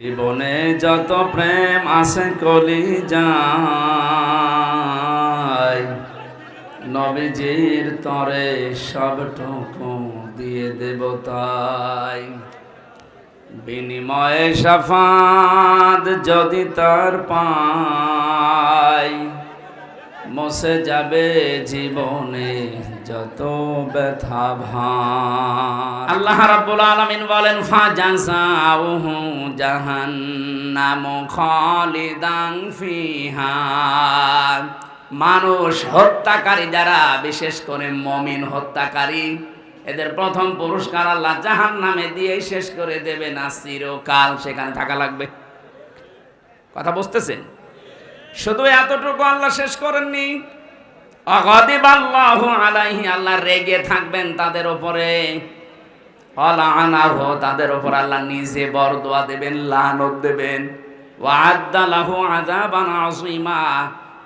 জীবনে যত প্রেম আছে কলি যায় নবীজির তরে সবটুকু দিয়ে দেব তাই। বিনিময়ে সাফাত যদি তার পাই, মসে যাবে জীবনে যত ব্যথা ভাই আল্লাহ রাব্বুল আলামিন বলেন, ফাজাসাউহু জাহান্নাম খালিদান ফিহা। মানুষ হত্যাকারী যারা, বিশেষ করে মমিন হত্যাকারী, এদের প্রথম পুরস্কার আল্লাহ জাহান নামে দিয়ে শেষ করে দেবে না, চিরকাল সেখানে থাকা লাগবে। কথা বুঝতেছেন? শুধু এতটুকু আল্লাহ শেষ করেননি অগদিব আল্লাহ আলাইহি, আল্লাহ রেগে থাকবেন তাদের উপরে। অলানাহ তাদের উপর আল্লাহ নিজে বরদোয়া দেবেন, লানত দেবেন। ওয়াদ্দালাহু আযাবান আযীমা,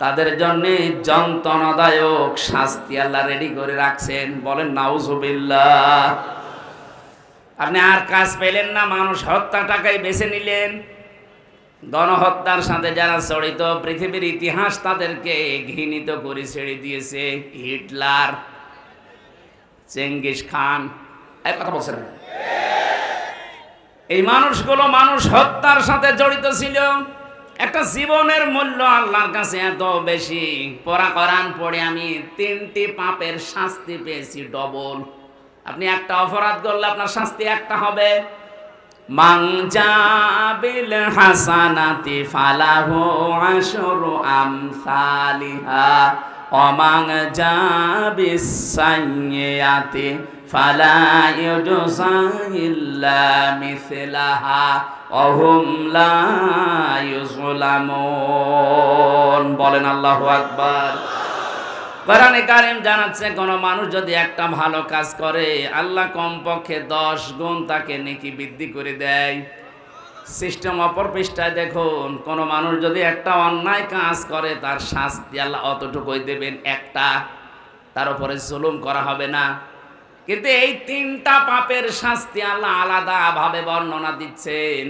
তাদের জন্য যন্ত্রণাদায়ক শাস্তি আল্লাহ রেডি করে রাখছেন। বলেন, নাউজুবিল্লাহ। আপনি আর কাজ পেলেন না, মানুষ হত্যা টাকায় বেছে নিলেন। গণহত্যার সাথে যারা জড়িত, পৃথিবীর ইতিহাস তাদেরকে ঘৃণিত করে ছেড়ে দিয়েছে। হিটলার, চেঙ্গিস খান এই কথা বলছেন? এই মানুষগুলো মানুষ হত্যার সাথে জড়িত ছিল। একটা জীবনের মূল্য আল্লাহর কাছে এত বেশি। পড়া করান পড়ে আমি তিনটি পাপের শাস্তি পেয়েছি, ডবল। আপনি একটা অপরাধ করলে আপনার শাস্তি একটা হবে। মান জাবিল হাসানাতি ফালাহু আশরু আমসালিহা, অমাং জাবিস সাইয়্যাতি ফালা ইউজসা ইল্লা মিসলাহা, অহুম লা ইউজলামুন বলেন আল্লাহু আকবার। কোরআনে কারিম জানাচ্ছে, কোন মানুষ যদি একটা ভালো কাজ করে, আল্লাহ কমপক্ষে দশ গুণ তাকে নেকি বৃদ্ধি করে দেয়। সিস্টেম অপর পৃষ্ঠায় দেখুন, কোন মানুষ যদি একটা অন্যায় কাজ করে, তার শাস্তি আল্লাহ অতটুকুই দেবেন একটা। তার উপরে জুলুম করা হবে না। কিন্তু এই তিনটা পাপের শাস্তি আল্লাহ আলাদা ভাবে বর্ণনা দিচ্ছেন।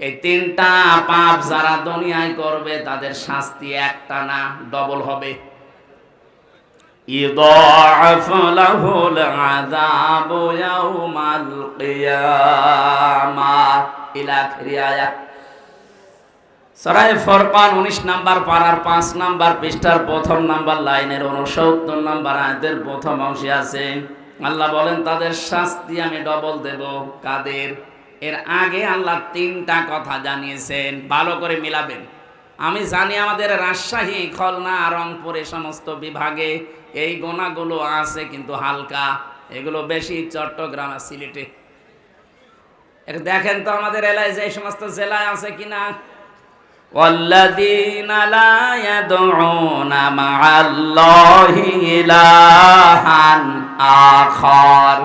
এই তিনটা পাপ যারা দুনিয়ায় করবে, তাদের শাস্তি একটা না, ডবল হবে। يضاعف له العذاب يوم القيامة إلى آخر آية সরাই ফরকান উনিশ নাম্বার পাড়ার পাঁচ নাম্বার পৃষ্ঠার প্রথম নাম্বার লাইনের উনসত্তর নাম্বার আয়াতের প্রথম অংশে আছে আল্লাহ বলেন তাদের শাস্তি আমি ডবল দেব কাদের এর আগে আল্লাহ তিনটা কথা জানিয়েছেন ভালো করে মিলাবেন আমি জানি আমাদের রাজশাহী খুলনা রংপুর সমস্ত বিভাগে এই গোনাগুলো আছে কিন্তু হালকা এগুলো বেশি চট্টগ্রাম আর সিলেটে এটা দেখেন তো আমাদের এলাকায় যে সমস্ত জেলায় আছে কিনা والذين لا يدعون مع الله إلها آخر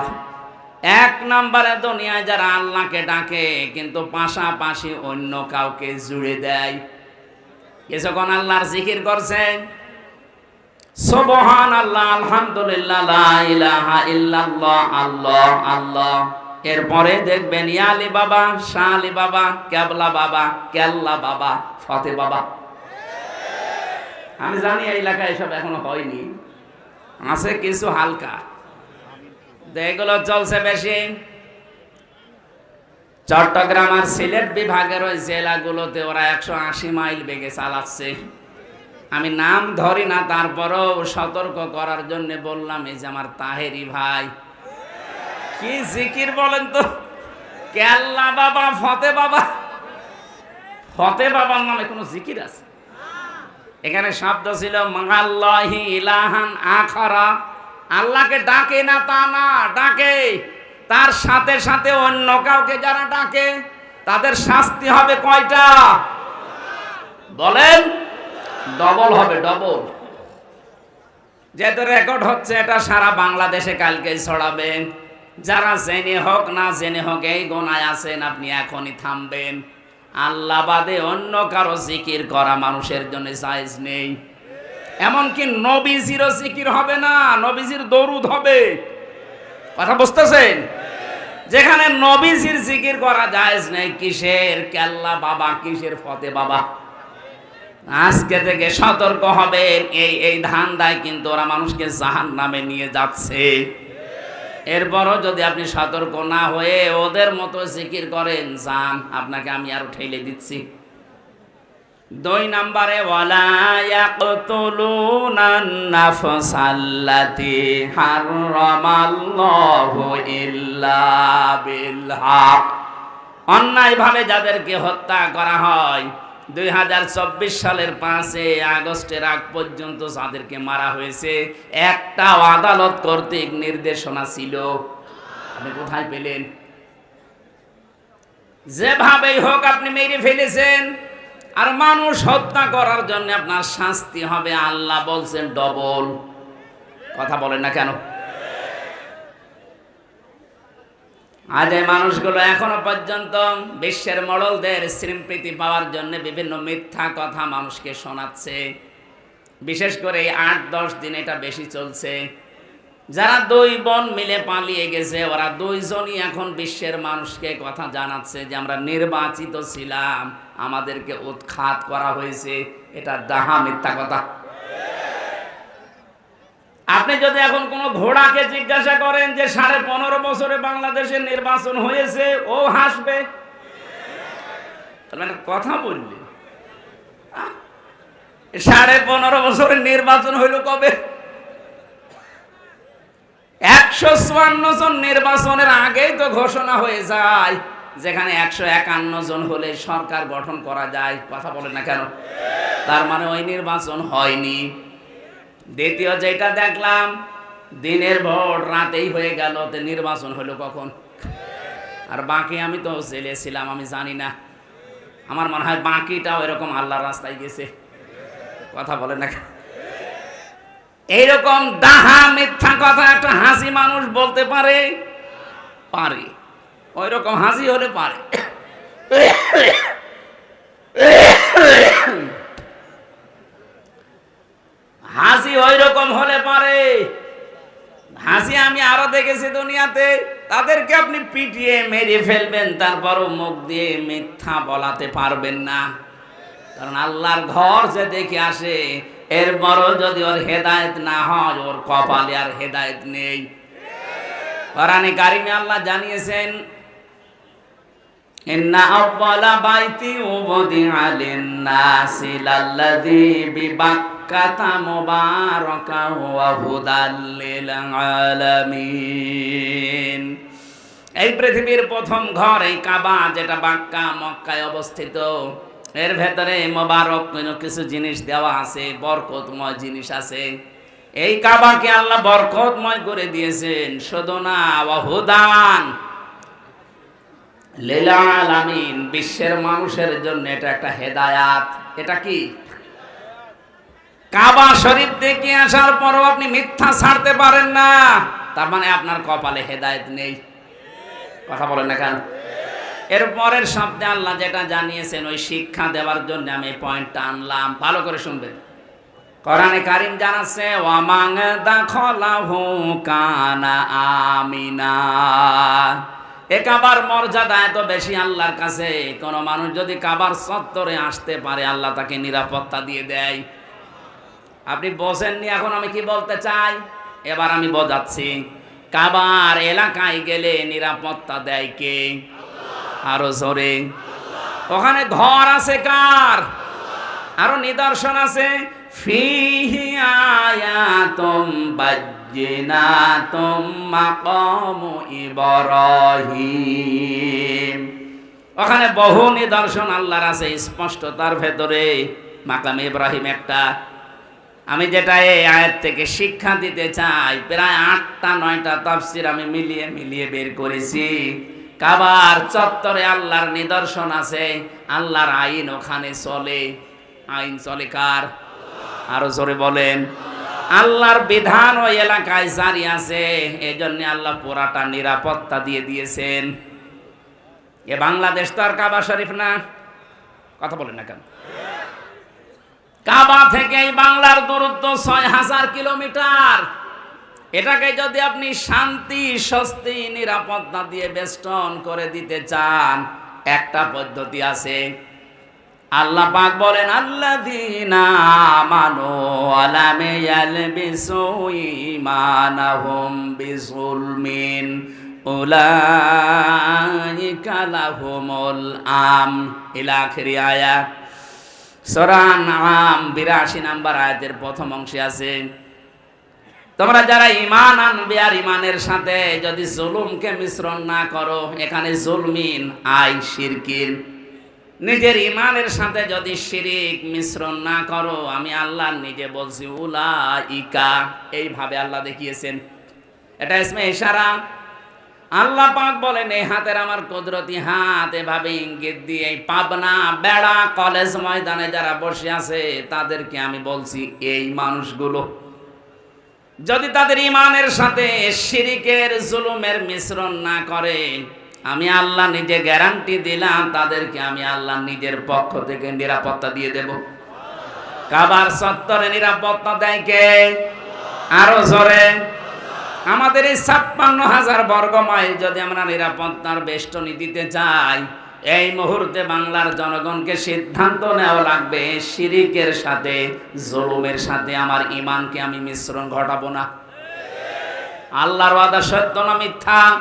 এক নম্বরে দুনিয়ায় যারা আল্লাহকে ডাকে কিন্তু পাশাপাশি অন্য কাউকে জুড়ে দেয় কিছুক্ষণ আল্লাহর জিকির করছেন সুবহান আল্লাহ আলহামদুলিল্লাহ আল্লাহ আল্লাহ। এরপরে দেখবেন ইয়ালি বাবা শালি বাবা কেবলা বাবা কেল্লা বাবা, ফতে বাবা। আমি জানি এই এলাকায় এসব এখনও হয়নি। আছে কিছু হালকা। এগুলো চলছে বেশি। চট্টগ্রাম আর সিলেট বিভাগের ওই জেলাগুলোতে ওরা একশো আশি মাইল বেগে চালাচ্ছে। আমি নাম ধরি না, তারপরও সতর্ক করার জন্য বললাম, এই যে আমার তাহেরি ভাই। কি জিকির বলেন তো? কেল্লা বাবা, ফতে বাবা। ফতে বাবার নামে কোনো জিকির আছে? এখানে শব্দ ছিল মাল্লাহি ইলাহান আখরা। আল্লাহকে ডাকে না, তা না, ডাকে। তার সাথে সাথে অন্য কাউকে যারা ডাকে, তাদের শাস্তি হবে কয়টা? বলেন, ডবল হবে, ডবল। যেহেতু রেকর্ড হচ্ছে, এটা সারা বাংলাদেশে কালকে ছড়াবে। যারা জেনে হোক, না জেনে হোক, এই গোনায় আছেন, আপনি এখনই থামবেন। আল্লাহ বাদে অন্য কারও জিকির করা মানুষের জন্য সাইজ নেই। এমনকি নবীজিরও জিকির হবে না, নবীজির দরুদ হবে। কথা বুঝতেছেন? যেখানে নবীজির জিকির করা যায় নাই, কিসের কেল্লা বাবা, কিসের ফতে বাবা? আজকে থেকে সতর্ক হবে, এই এই ধান্দায় কিন্তু ওরা মানুষকে জাহান নামে নিয়ে যাচ্ছে। এরপরও যদি আপনি সতর্ক না হয়ে ওদের মতো জিকির করেন যান আপনাকে আমি আরও ঠেলে দিচ্ছি। দুই নম্বরে, ওয়ালা ইয়াকতুলুনান নাফসাল্লাতি হারামাল্লাহু ইল্লা বিল হক অন্যায়ভাবে যাদেরকে হত্যা করা হয়, দুই হাজার চব্বিশ সালের পাঁচে আগস্টের আগ পর্যন্ত যাদেরকে মারা হয়েছে একটা আদালত কর্তৃক নির্দেশনা ছিল। আপনি কোথায় পেলেন? যেভাবেই হোক, আপনি মেরে ফেলেছেন। আর মানুষ হত্যা করার জন্য আপনার শাস্তি হবে। আল্লাহ বলছেন, ডবল। কথা বলেন না কেন? আজ এই মানুষগুলো এখনও পর্যন্ত বিশ্বের মডলদের স্মৃতি পাওয়ার জন্য বিভিন্ন মিথ্যা কথা মানুষকে শোনাচ্ছে। বিশেষ করে এই আট দশ দিন এটা বেশি চলছে। যারা দুই বোন মিলে পালিয়ে গেছে, ওরা দুইজনই এখন বিশ্বের মানুষকে কথা জানাচ্ছে যে আমরা নির্বাচিত ছিলাম, আমাদেরকে উৎখাত করা হয়েছে। এটা দাহা মিথ্যা কথা। আপনি যদি এখন কোনো ঘোড়াকে জিজ্ঞাসা করেন যে সাড়ে পনেরো বছরে বাংলাদেশে নির্বাচন হয়েছে, ও হাসবে। কথা বললি সাড়ে পনেরো বছরে নির্বাচন হইল কবে? একশো চুয়ান্ন জন নির্বাচনের আগেই তো ঘোষণা হয়ে যায়, যেখানে একশো একান্ন জন হলে সরকার গঠন করা যায়, কথা বলে না কেন? তার মানে ওই নির্বাচন হয়নি। দ্বিতীয় যেটা দেখলাম, দিনের ভোট রাতেই হয়ে গেল নির্বাচন হলো কখন? আর বাকি আমি তো জেলে ছিলাম, আমি জানি না। আমার মনে হয় বাকিটাও এরকম আল্লাহর রাস্তায় গেছে। কথা বলে না কেন? এইরকম ডাহা মিথ্যা কথা একটা হাসি মানুষ বলতে পারে? পারে। ওই রকম হাসি হলে পারে। হাসি ওই রকম হলে পারে। হাসি আমি আরও দেখেছি দুনিয়াতে। তাদেরকে আপনি পিটিয়ে মেরে ফেলবেন, তারপরও মুখ দিয়ে মিথ্যা বলাতে পারবেন না। কারণ আল্লাহর ঘর যে দেখে আসে এরপরও যদি ওর হেদায়েত না হয়, ওর কপালে আর হেদায়েত নেই। কোরআনে কারিমে আল্লাহ জানিয়েছেন এই পৃথিবীর প্রথম ঘর, এই কাবা যেটা বাক্কা, মক্কায় অবস্থিত এর ভেতরে মোবারক কোনো কিছু জিনিস দেওয়া আছে, বরকতময় জিনিস আছে। এই কাবাকে আল্লাহ বরকতময় করে দিয়েছেন। শুধু না হুদান বিশ্বের মানুষের জন্য এটা একটা হেদায়াত। এটা কি? কাবা শরীফ দেখে আসার পরও আপনি মিথ্যা ছাড়তে পারেন না। তার মানে আপনার কপালে হেদায়েত নেই। কথা বলেন না কেন? এর পরের শব্দে আল্লাহ যেটা জানিয়েছেন, ওই শিক্ষা দেওয়ার জন্য আমি পয়েন্টটা আনলাম। ভালো করে শুনবেন। কোরআনে কারিম জানাচ্ছে, ওয়ামাং দাখলাহু কানা আমিনা। এ কাবার মর্যাদা এত বেশি আল্লাহর কাছে। কোন মানুষ যদি কাবার চত্বরে আসতে পারে, আল্লাহ তাকে নিরাপত্তা দিয়ে দেয়। আপনি বোঝেননি, এখন আমি কি বলতে চাই? এবার আমি বোঝাচ্ছি, কাবার এলাকায় গেলে নিরাপত্তা দেয় কে? আরও জোরে। ওখানে ঘর আছে কার? আরও নিদর্শন আছে? ওখানে বহু নিদর্শন আল্লাহর আছে স্পষ্ট তার ভেতরে মাকাম ইব্রাহিম একটা। আমি যেটা এই আয়াত থেকে শিক্ষা দিতে চাই, প্রায় আটটা নয়টা তাফসির আমি মিলিয়ে মিলিয়ে বের করেছি। কাবার চত্বরে আল্লাহর নিদর্শন আছে, আল্লাহর আইন ওখানে চলে। আইন চলে কার? আরও জোরে বলেন। আল্লাহর বিধান ওই এলাকায় জারি আছে এই জন্য আল্লাহ পুরাটা নিরাপত্তা দিয়ে দিয়েছেন। এ বাংলাদেশ তো আর কাবা শরীফ না। কথা বলেন না কেন? কাবা থেকে এই বাংলার দূরত্ব ছয় হাজার কিলোমিটার। এটাকে যদি আপনি শান্তি, স্বস্তি নিরাপত্তা দিয়ে বেষ্টন করে দিতে চান, একটা পদ্ধতি আছে। আল্লাহ পাক বলেন, আল্লাযীনা আমানু আলামে ইয়ালবিসু ঈমানাহুম বিজুলমিন উলাইকা লাহুমুল আম ইলা আখিরি আয়াত সূরা আনআম 82 নাম্বার আয়াতের প্রথম অংশে আছে তোমরা যারা ইমান আনবে আর ইমানের সাথে যদি জুলুমকে মিশ্রণ না করো, এখানে জুলমিন, আই, শিরকিন। নিজের ইমানের সাথে যদি শিরিক মিশ্রণ না করো, আমি আল্লাহ নিজে বলছি উলা ইকা এইভাবে আল্লাহ দেখিয়েছেন। এটা ইসমে ইশারা। আল্লাহ পাক বলেন এই হাতের আমার কুদরতি হাত, এভাবে ইঙ্গিত দিয়ে এই পাবনা, বেড়া, কলেজ ময়দানে যারা বসে আছে, তাদেরকে আমি বলছি, এই মানুষগুলো যদি তাদের ইমানের সাথে শিরিকের জুলুমের মিশ্রণ না করে, আমি আল্লাহ নিজে গ্যারান্টি দিলাম, তাদেরকে আমি আল্লাহ নিজের পক্ষ থেকে নিরাপত্তা দিয়ে দেব। কাবার সত্তরে নিরাপত্তা দেয় কে? আরও জোরে। আমাদের এই ছাপ্পান্ন হাজার বর্গ মাইল যদি আমরা নিরাপত্তার বেষ্টনী দিতে চাই এই মুহূর্তে বাংলার জনগণকে সিদ্ধান্ত নেওয়া লাগবে, শিরিকের সাথে, জুলুমের সাথে আমার ইমানকে আমি মিশ্রণ ঘটাবো না। আল্লাহর ওয়াদা সত্য না মিথ্যা?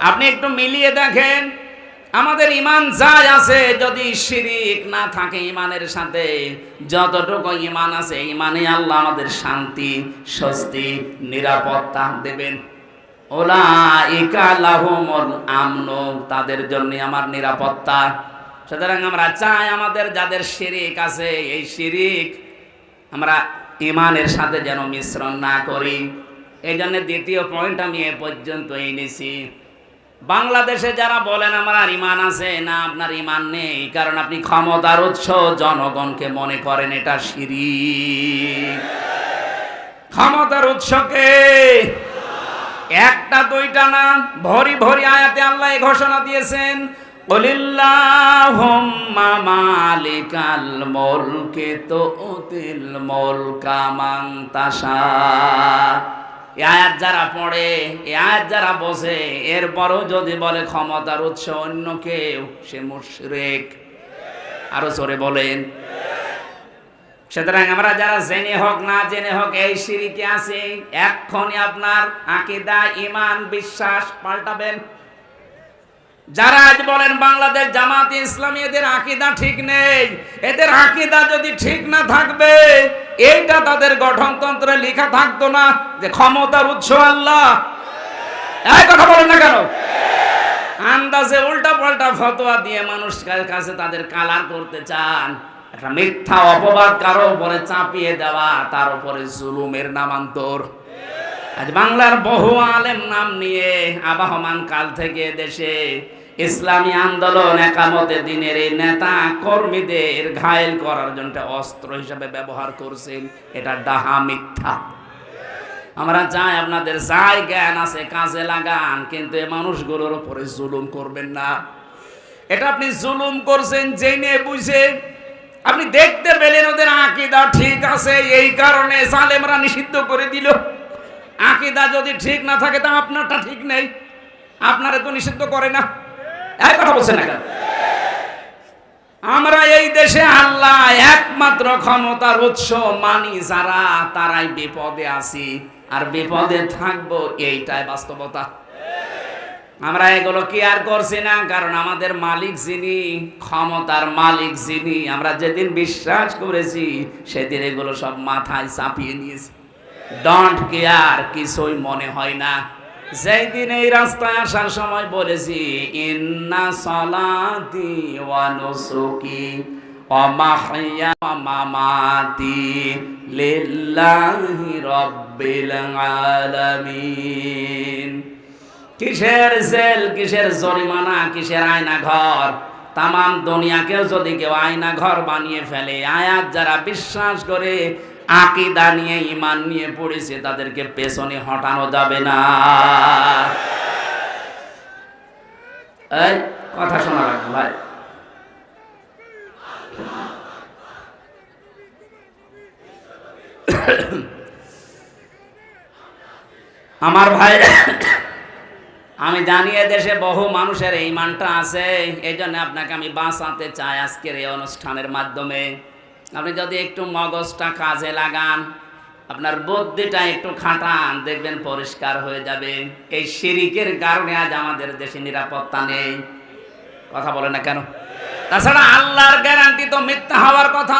আপনি একটু মিলিয়ে দেখেন, আমাদের ইমান যাই আছে, যদি শিরিক না থাকে ইমানের সাথে, যতটুকু ইমান আছে ইমানে আল্লাহ আমাদের শান্তি, স্বস্তি, নিরাপত্তা দেবেন। তাদের জন্য আমার নিরাপত্তা। সুতরাং আমরা চাই আমাদের যাদের শিরিক আছে, এই শিরিক আমরা ইমানের সাথে যেন মিশ্রণ না করি। এই জন্য দ্বিতীয় পয়েন্ট আমি এ পর্যন্ত এনেছি বাংলাদেশে যারা বলেন আমার আর ইমান আছে, না, আপনার ইমান নেই, কারণ আপনি ক্ষমতার উৎস, জনগণকে মনে করেন এটা সিঁড়ি ক্ষমতার উৎসকে একটা, দুইটা না, ভরি ভরি আয়াতে আল্লাহ ঘোষণা দিয়েছেন কলিল্লাহুম্মা মালিকাল মুলকি তুতিল মুলকা মান তাশা। আয়াত যারা পড়ে আয়াত যারা বসে এরপরও যদি বলে ক্ষমতার উৎস অন্য কেউ, সে মুশরিক। আরও জোরে বলেন। সুতরাং আমরা যারা জেনে হোক, না জেনে হোক, এই সিঁড়িতে আছে। এক্ষণে আপনার আকিদা ইমান বিশ্বাস পাল্টাবেন। যারা আজ বলেন, বাংলাদেশ জামাত ইসলামী, এদের আকিদা ঠিক নেই। এদের আকিদা যদি ঠিক না থাকবে, এইটা তাদের গঠনতন্ত্রে লেখা থাকতো না যে ক্ষমতার উৎস আল্লাহ। এই কথা বলেন না কেন? আন্দাজে উল্টা পাল্টা ফতোয়া দিয়ে মানুষ কাছে তাদের কালার করতে চান। একটা মিথ্যা অপবাদ কারও উপরে চাপিয়ে দেওয়া, তার উপরে জুলুমের নামান্তর। আজ বাংলার বহু আলেম নাম নিয়ে আবাহমান কাল থেকে দেশে ইসলামী আন্দোলন একামতে দিনের এই নেতা কর্মীদের ঘায়েল করার জন্য অস্ত্র হিসাবে ব্যবহার করছেন। এটা ডাহা মিথ্যা। আমরা চাই আপনাদের যাই জ্ঞান আছে, কাজে লাগান, কিন্তু এই মানুষগুলোর উপরে জুলুম করবেন না। এটা আপনি জুলুম করছেন জেনে বুঝে আপনি দেখতে পেলেন ওদের আকিদা ঠিক আছে, এই কারণে সালেমরা নিষিদ্ধ করে দিল। আকিদা যদি ঠিক না থাকে, তা আপনারটা ঠিক নেই। আপনারে তো নিষিদ্ধ করে না। এক কথা বলছেন না আমরা এই দেশে আল্লাহ একমাত্র ক্ষমতার উৎস, মানি যারা, তারাই বিপদে আছি। আর বিপদে থাকব, এইটাই বাস্তবতা। আমরা এগুলো কি আর করছি না? কারণ আমাদের মালিক যিনি, ক্ষমতার মালিক যিনি, আমরা যেদিন বিশ্বাস করেছি, সেদিন এগুলো সব মাথায় চাপিয়ে নিয়েছি। ডন্ট কেয়ার কিছুই মনে হয় না। যেই দিন এই রাস্তায় আসার সময় বলেছি, ইন্না সলাতি ওয়া নুসুকি ওয়া মাহইয়া ওয়া মামাতি লিল্লাহি রাব্বিল আলামিন। কিসের জেল, কিসের জরিমানা, কিসের আয়না ঘর তাম দুনিয়াকেও যদি কেউ আয়না ঘর বানিয়ে ফেলে, আয়াত যারা বিশ্বাস করে, আকিদা নিয়ে ইমান নিয়ে পড়েছে, তাদেরকে পেছনে হটানো যাবে না। কথা শোনা লাগবে ভাই। আমার ভাই আমি জানি দেশে বহু মানুষের এই মানটা আছে এই জন্য আপনাকে আমি বাঁচাতে চাই আজকের এই অনুষ্ঠানের মাধ্যমে। আপনি যদি একটু মগজটা কাজে লাগান, আপনার বুদ্ধিটা একটু খাটান, দেখবেন পরিষ্কার হয়ে যাবে। এই শিরিকের কারণে আজ আমাদের দেশে নিরাপত্তা নেই। কথা বলে না কেন? তাছাড়া আল্লাহর গ্যারান্টি তো মিথ্যা হওয়ার কথা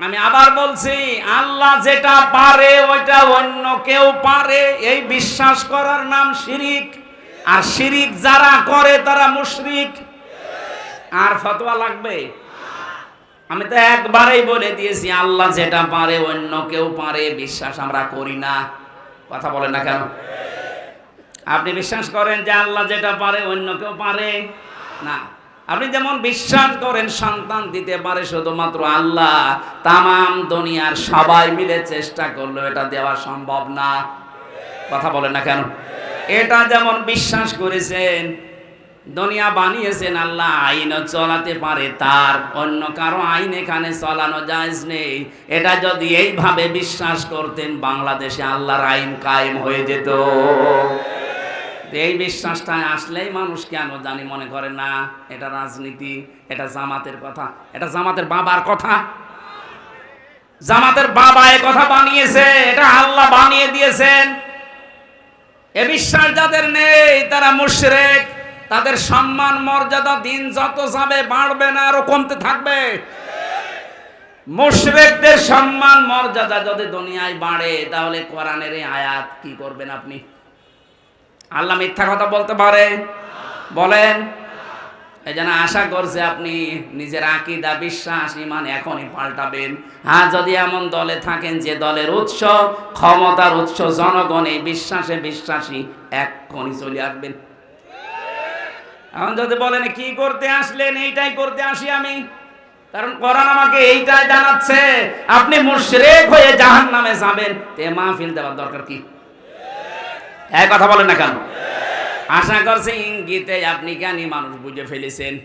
আমি আবার বলছি, আল্লাহ যেটা পারে ওইটা অন্য কেউ পারে। এই বিশ্বাস করার নাম শিরিক। আর শিরিক যারা করে তারা মুশরিক। আর ফতোয়া লাগবে? আমি তো একবারেই বলে দিয়েছি, আল্লাহ যেটা পারে অন্য কেউ পারে, বিশ্বাস আমরা করি না। কথা বলেন না কেন? আপনি বিশ্বাস করেন যে আল্লাহ যেটা পারে অন্য কেউ পারে? না। আপনি যেমন বিশ্বাস করেন সন্তান দিতে পারে শুধুমাত্র আল্লাহ, তামাম দুনিয়ার সবাই মিলে চেষ্টা করল এটা দেওয়া সম্ভব না। কথা বলেন না কেন? এটা যেমন বিশ্বাস করেছেন, দুনিয়া বানিয়েছেন আল্লাহ, আইনও চলাতে পারে, তার অন্য কারও আইন এখানে চলানো জায়েজ নেই। এটা যদি এইভাবে বিশ্বাস করতেন, বাংলাদেশে আল্লাহর আইন কায়েম হয়ে যেত। এই বিশ্বাসটা আসলেই মানুষ কেন জানি মনে করে না, এটা রাজনীতি, এটা জামাতের কথা, এটা জামাতের বাবার কথা। জামাতের বাবা এ কথা বানিয়েছে, এটা আল্লাহ বানিয়ে দিয়েছেন। এ বিশ্বাস যাদের নেই, তারা মুশরেক, তাদের সম্মান, মর্যাদা, দিন যত যাবে, বাড়বে না, আরও কমতে থাকবে। মুশরেকদের সম্মান, মর্যাদা যদি দুনিয়ায় বাড়ে, তাহলে কোরআনের আয়াত কি করবেন আপনি? আল্লাহ মিথ্যা কথা বলতে পারে? বলেন। এই জন্য আশা করছে আপনি নিজের আকিদা, বিশ্বাস, ইমান এখনই পাল্টাবেন। হ্যাঁ যদি এমন দলে থাকেন যে দলের উৎস, ক্ষমতার উৎস, জনগণ এই বিশ্বাসে বিশ্বাসী এক্ষণি চলে আসবেন। এখন যদি বলেন, কি করতে আসলেন? এইটাই করতে আসি আমি। কারণ কোরআন আমাকে এইটাই জানাচ্ছে, আপনি মুশরিক হয়ে জাহান নামে যাবেন। তে মাহফিল দেওয়ার দরকার কি? এক কথা বলেন না কেন? আশা করছি ইঙ্গিতে আপনি জ্ঞানী মানুষ বুঝে ফেলেছেন।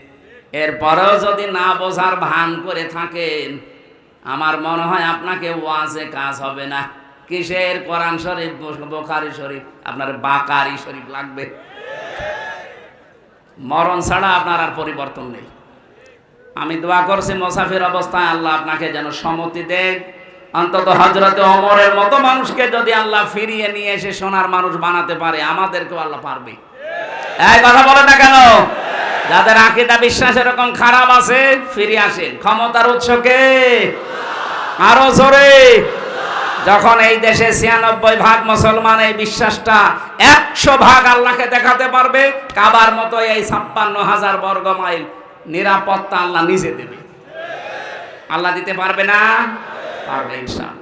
এরপরেও যদি না বোঝার ভান করে থাকেন, আমার মনে হয় আপনাকে ওয়াজে কাজ হবে না। কিসের কোরআন শরীফ বোখারি শরীফ? আপনার বাকারি শরীফ লাগবে। মরণ ছাড়া আপনার আর পরিবর্তন নেই। আমি দোয়া করছি মোসাফির অবস্থায় আল্লাহ আপনাকে যেন সম্মতি দেন। অন্তত হজরতে অমরের মতো মানুষকে যদি আল্লাহ ফিরিয়ে নিয়ে এসে সোনার মানুষ বানাতে পারে, আমাদেরকেও আল্লাহ পারবে। এই কথা বলে না কেন? যাদের আকিদা বিশ্বাস এরকম খারাপ আছে, ফিরে আসেন। ক্ষমতার উৎসকে আরও জোরে। যখন এই দেশে ছিয়ানব্বই ভাগ মুসলমান এই বিশ্বাসটা একশো ভাগ আল্লাহকে দেখাতে পারবে, কাবার মতো এই ছাপ্পান্ন হাজার বর্গ মাইল নিরাপত্তা আল্লাহ নিজে দেবে। আল্লাহ দিতে পারবে না? পারবে ইনশাআল্লাহ